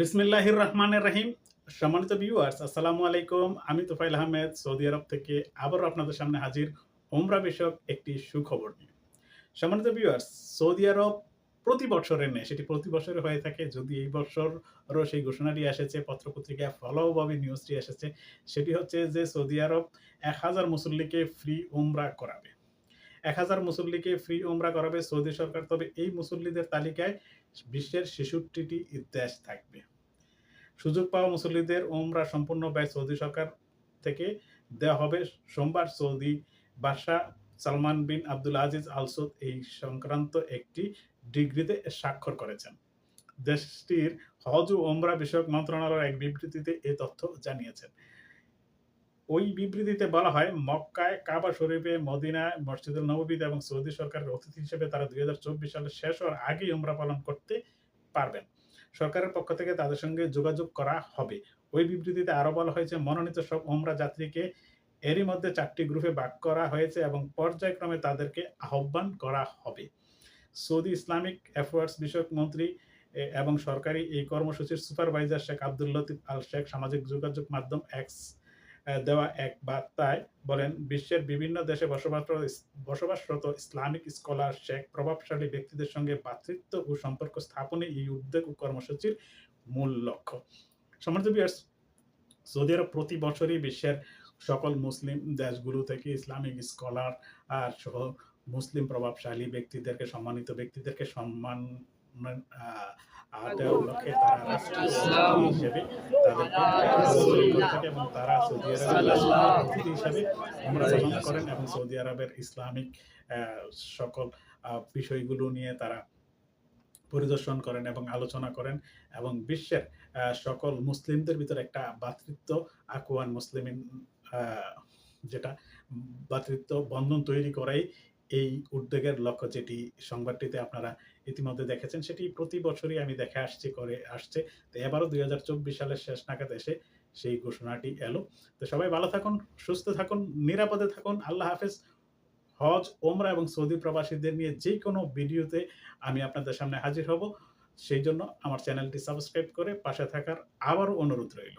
বিসমিল্লাহির রহমানের রহিম। সম্মানিত ভিউয়ার্স আসসালামু আলাইকুম। আমি তোফাইল আহমেদ, সৌদি আরব থেকে আবারও আপনাদের সামনে হাজির ওমরা বিষয়ক একটি সুখবর নিয়ে। সম্মানিত ভিউয়ার্স সৌদি আরব প্রতি বছরের নেই সেটি প্রতি বছরে হয়ে থাকে, যদি এই বছরও সেই ঘোষণাটি এসেছে, পত্রপত্রিকায় ফলোভাবে নিউজটি এসেছে, সেটি হচ্ছে যে সৌদি আরব এক হাজার মুসল্লিকে ফ্রি ওমরা করাবে। এক হাজার মুসল্লিকে ফ্রি ওমরা করাবে সৌদি সরকার, তবে এই মুসল্লিদের তালিকায় বিশ্বের ছেষট্টিটি দেশ থাকবে। সুযোগ পাওয়া মুসল্লিদের ওমরা সম্পূর্ণ ব্যয় সৌদি সরকার থেকে দেওয়া হবে। সোমবার সৌদি বাদশাহ সালমান বিন আব্দুল আজিজ আলসুদ এই সংক্রান্ত একটি ডিগ্রিতে স্বাক্ষর করেছেন। দেশটির হজ ও ওমরা বিষয়ক মন্ত্রণালয়ের এক বিবৃতিতে এ তথ্য জানিয়েছেন। ওই বিবৃতিতে বলা হয়, মক্কায় কাবা শরীফে মদিনা, মসজিদুল নবীতে এবং সৌদি সরকারের অতিথি হিসেবে তারা দুই হাজার চব্বিশ সালের শেষ হওয়ার আগেই ওমরা পালন করতে পারবেন। সরকারের পক্ষ থেকে তাদের সঙ্গে যোগাযোগ করা হবে। ওই বিবৃতিতে আরও বলা হয়েছে, মনোনীত সব ওমরা যাত্রীকে এরই মধ্যে চারটি গ্রুপে ভাগ করা হয়েছে এবং পর্যায়ক্রমে তাদেরকে আহ্বান করা হবে। সৌদি ইসলামিক অ্যাফেয়ার্স বিষয়ক মন্ত্রী এবং সরকারি এই কর্মসূচির সুপারভাইজার শেখ আব্দুল লতিফ আল শেখ সামাজিক যোগাযোগ মাধ্যম এক্স দেওয়া এক বার্তায় বলেন, বিশ্বের বিভিন্ন দেশে বসবাসরত বসবাসরত ইসলামিক স্কলার শেখ, প্রভাবশালী ব্যক্তিদের সঙ্গে ভ্রাতৃত্ব ও সম্পর্ক স্থাপনে এই উদ্যোগ ও কর্মসূচির মূল লক্ষ্য। সম্মানিত ভিউয়ার্স সৌদি আরব প্রতি বছরই বিশ্বের সকল মুসলিম দেশগুলো থেকে ইসলামিক স্কলার আর সহ মুসলিম প্রভাবশালী ব্যক্তিদেরকে, সম্মানিত ব্যক্তিদেরকে সম্মান লক্ষ্যে তারা রাষ্ট্রীয় অতিথি হিসেবে আমন্ত্রণ এবং তারা সৌদি আরবের করেন এবং সৌদি আরবের ইসলামিক সকল বিষয়গুলো নিয়ে তারা পরিদর্শন করেন এবং আলোচনা করেন এবং বিশ্বের সকল মুসলিমদের ভিতরে একটা ভাতৃত্ব আকুয়ান মুসলিম যেটা ভাতৃত্ব বন্ধন তৈরি করাই এই উদ্যোগের লক্ষ্য যেটি সংবাদটিতে আপনারা ইতিমধ্যে দেখেছেন, সেটি প্রতি বছরই আমি দেখে আসছি, করে আসছে। তো এবারও দুই হাজার চব্বিশ সালের শেষ নাগাদ এসে সেই ঘোষণাটি এলো। তো সবাই ভালো থাকুন, সুস্থ থাকুন, নিরাপদে থাকুন। আল্লাহ হাফেজ। হজ ওমরা এবং সৌদি প্রবাসীদের নিয়ে যে কোনো ভিডিওতে আমি আপনাদের সামনে হাজির হব। সেই জন্য আমার চ্যানেলটি সাবস্ক্রাইব করে পাশে থাকার আবারও অনুরোধ রইল।